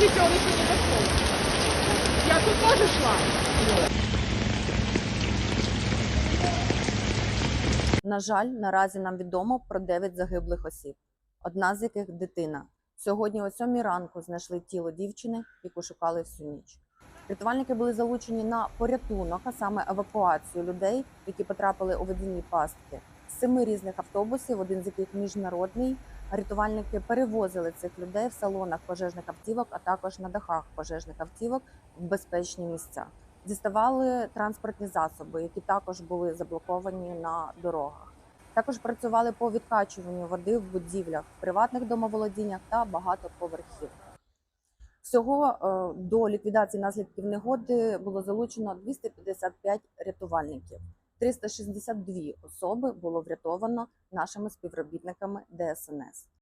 Я тут теж йшла. На жаль, наразі нам відомо про 9 загиблих осіб, одна з яких дитина. Сьогодні о 7 ранку знайшли тіло дівчини, яку шукали всю ніч. Рятувальники були залучені на порятунок, а саме евакуацію людей, які потрапили у водяні пастки. З семи різних автобусів, один з яких міжнародний. Рятувальники перевозили цих людей в салонах пожежних автівок, а також на дахах пожежних автівок в безпечні місця. Діставали транспортні засоби, які також були заблоковані на дорогах. Також працювали по відкачуванню води в будівлях, приватних домоволодіннях та багатоповерхівках. Всього е, до ліквідації наслідків негоди було залучено 255 рятувальників. 362 особи було врятовано нашими співробітниками ДСНС.